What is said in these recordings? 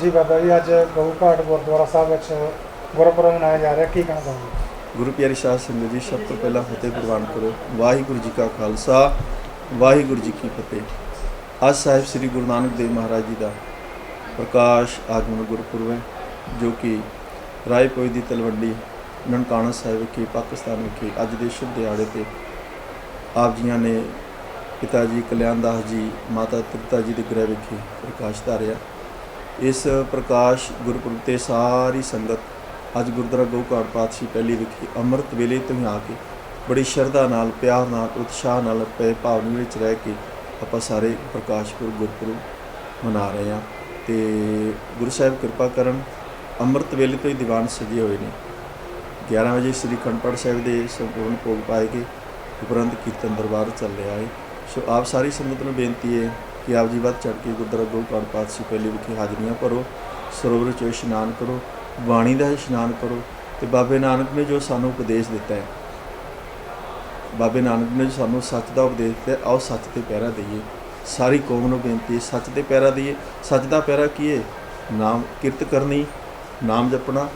ਜੀ ਬਾਬਾ ਜੀ, ਅੱਜ ਗਊ ਘਾਟ ਗੁਰਦੁਆਰਾ ਸਾਹਿਬ ਵਿੱਚ ਗੁਰਪੁਰਬ ਮਨਾਇਆ ਜਾ ਰਿਹਾ। ਕੀ ਕਹਿਣਾ ਚਾਹੋਗੇ? ਗੁਰੂ ਪਿਆਰੀ ਸਾਧ ਸੰਗਤ ਜੀ, ਸਭ ਤੋਂ ਪਹਿਲਾਂ ਫਤਿਹ ਪ੍ਰਵਾਨ ਕਰੋ। ਵਾਹਿਗੁਰੂ ਜੀ ਕਾ ਖਾਲਸਾ, ਵਾਹਿਗੁਰੂ ਜੀ ਕੀ ਫਤਿਹ। ਅੱਜ ਸਾਹਿਬ ਸ੍ਰੀ ਗੁਰੂ ਨਾਨਕ ਦੇਵ ਮਹਾਰਾਜ ਜੀ ਦਾ ਪ੍ਰਕਾਸ਼ ਆਗਮਨ ਗੁਰਪੁਰਬ ਹੈ, ਜੋ ਕਿ ਰਾਏ ਦੀ ਤਲਵੰਡੀ, ਨਨਕਾਣਾ ਸਾਹਿਬ ਵਿਖੇ, ਪਾਕਿਸਤਾਨ ਵਿਖੇ, ਅੱਜ ਦੇ ਸ਼ੁਭ ਦਿਹਾੜੇ ਤੇ ਆਪ ਜੀਆਂ ਨੇ ਪਿਤਾ ਜੀ ਕਲਿਆਣ ਦਾਸ ਜੀ, ਮਾਤਾ ਤ੍ਰਿਪਤਾ ਜੀ ਦੇ ਗ੍ਰਹਿ ਵਿਖੇ ਪ੍ਰਕਾਸ਼ ਧਾਰਿਆ। ਇਸ ਪ੍ਰਕਾਸ਼ ਗੁਰਪੁਰਬ ਤੇ ਸਾਰੀ ਸੰਗਤ ਅੱਜ ਗੁਰਦੁਆਰਾ ਗਊਕਾੜ ਪਾਤਸ਼ਾਹੀ ਪਹਿਲੀ ਵਿਖੇ ਅੰਮ੍ਰਿਤ ਵੇਲੇ ਤੋਂ ਹੀ ਆ ਕੇ ਬੜੀ ਸ਼ਰਧਾ ਨਾਲ, ਪਿਆਰ ਨਾਲ, ਉਤਸ਼ਾਹ ਨਾਲ ਪਏ ਭਾਵਨਾ ਵਿੱਚ ਰਹਿ ਕੇ ਆਪਾਂ ਸਾਰੇ ਪ੍ਰਕਾਸ਼ ਪੁਰਬ ਗੁਰਪੁਰਬ ਮਨਾ ਰਹੇ ਹਾਂ। ਤੇ ਗੁਰੂ ਸਾਹਿਬ ਕਿਰਪਾ ਕਰਨ ਅੰਮ੍ਰਿਤ ਵੇਲੇ ਤੋਂ ਹੀ ਦੀਵਾਨ ਸਜੇ ਹੋਏ ਨੇ। 11 ਵਜੇ ਸ੍ਰੀ ਖੰਡਪੜ ਸਾਹਿਬ ਦੇ ਸੰਪੂਰਨ ਭੋਗ ਪਾਏ ਗਏ। ਉਪਰੰਤ ਕੀਰਤਨ ਦਰਬਾਰ ਚੱਲ ਰਿਹਾ ਹੈ। ਸੋ ਆਪ ਸਾਰੀ ਸੰਗਤ ਨੂੰ ਬੇਨਤੀ ਹੈ ਕਿ ਆਪ ਜੀ ਵੱਧ ਚੜ੍ਹ ਕੇ ਗੁਰਦੁਆਰਾ ਗੋਕਾੜ ਪਾਤਸ਼ਾਹੀ ਪਹਿਲੇ ਵਿਖੇ ਹਾਜ਼ਰੀਆਂ ਭਰੋ, ਸਰੋਵਰ 'ਚ ਇਸ਼ਨਾਨ ਕਰੋ, ਬਾਣੀ ਦਾ ਇਸ਼ਨਾਨ ਕਰੋ ਤੇ ਬਾਬੇ ਨਾਨਕ ਨੇ ਜੋ ਸਾਨੂੰ ਉਪਦੇਸ਼ ਦਿੱਤਾ ਹੈ, ਬਾਬੇ ਨਾਨਕ ਨੇ ਜੋ ਸਾਨੂੰ ਸੱਚ ਦਾ ਉਪਦੇਸ਼ ਦਿੱਤਾ ਆਓ ਸੱਚ ਤੇ ਪਹਿਰਾ ਦਈਏ। ਸਾਰੀ ਕੌਮ ਨੂੰ ਬੇਨਤੀ ਹੈ, ਸੱਚ ਤੇ ਪਹਿਰਾ ਦਈਏ। ਸੱਚ ਦਾ ਪਹਿਰਾ ਕੀ ਹੈ? ਨਾਮ ਕਿਰਤ ਕਰਨੀ, ਨਾਮ ਜਪਣਾ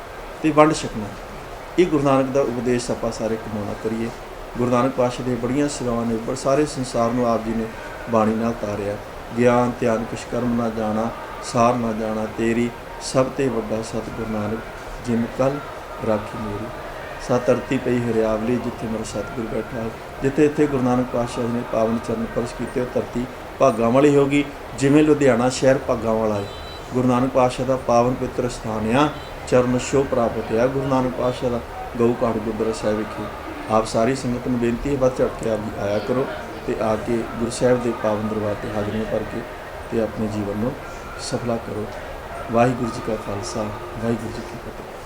ਤੇ ਵੰਡ ਛਕਣਾ। ਇਹ ਗੁਰੂ ਨਾਨਕ ਦਾ ਉਪਦੇਸ਼ ਆਪਾਂ ਸਾਰੇ ਕਮਾਉਣਾ ਕਰੀਏ। ਗੁਰੂ ਨਾਨਕ ਪਾਤਸ਼ਾਹ ਦੇ ਬੜੀਆਂ ਸੇਵਾਵਾਂ ਨੇ, ਪਰ ਸਾਰੇ ਸੰਸਾਰ ਨੂੰ ਆਪ ਜੀ ਨੇ ਬਾਣੀ ਨਾਲ ਤਾਰਿਆ। ਗਿਆਨ, ਧਿਆਨ ਕੁਛ ਕਰਮ ਨਾ ਜਾਣਾ, ਸਾਰ ਨਾ ਜਾਣਾ, ਤੇਰੀ ਸਭ ਤੇ ਵੱਡਾ ਸਤਿਗੁਰੂ ਨਾਨਕ, ਜਿਨ ਕਲ ਰਾਖੀ ਮੇਰੀ। ਸਾ ਧਰਤੀ ਪਈ ਹਰਿਆਵਲੀ, ਜਿੱਥੇ ਮੇਰਾ ਸਤਿਗੁਰ ਬੈਠਾ ਹੈ। ਜਿੱਥੇ ਇੱਥੇ ਗੁਰੂ ਨਾਨਕ ਪਾਤਸ਼ਾਹ ਜੀ ਨੇ ਪਾਵਨ ਚਰਨ ਪਰਸ਼ ਕੀਤੇ, ਉਹ ਧਰਤੀ ਭਾਗਾਂ ਵਾਲੀ ਹੋਗੀ ਜਿਵੇਂ ਲੁਧਿਆਣਾ ਸ਼ਹਿਰ ਭਾਗਾਂ ਵਾਲਾ ਹੈ। ਗੁਰੂ ਨਾਨਕ ਪਾਤਸ਼ਾਹ ਦਾ ਪਾਵਨ ਪਵਿੱਤਰ ਸਥਾਨ ਆ, ਚਰਨ ਛੋਹ ਪ੍ਰਾਪਤ ਹੈ ਗੁਰੂ ਨਾਨਕ ਪਾਤਸ਼ਾਹ ਦਾ ਗਊ ਘਾਟ ਗੁਰਦੁਆਰਾ ਸਾਹਿਬ ਵਿਖੇ ਆਪ ਸਾਰੀ ਸੰਗਤ ਨੂੰ ਬੇਨਤੀ ਹੈ, ਵੱਧ ਚੜ੍ਹ ਕੇ ਆਪ ਜੀ ਆਇਆ ਕਰੋ ਤੇ ਆ ਕੇ ਗੁਰੂ ਸਾਹਿਬ ਦੇ ਪਾਵਨ ਦਰਬਾਰ ਤੇ ਹਾਜ਼ਰੀਆਂ ਭਰ ਕੇ ਤੇ ਆਪਣੇ ਜੀਵਨ ਨੂੰ ਸਫਲਾ ਕਰੋ। ਵਾਹਿਗੁਰੂ ਜੀ ਕਾ ਖਾਲਸਾ, ਵਾਹਿਗੁਰੂ ਜੀ ਕੀ ਫਤਿਹ।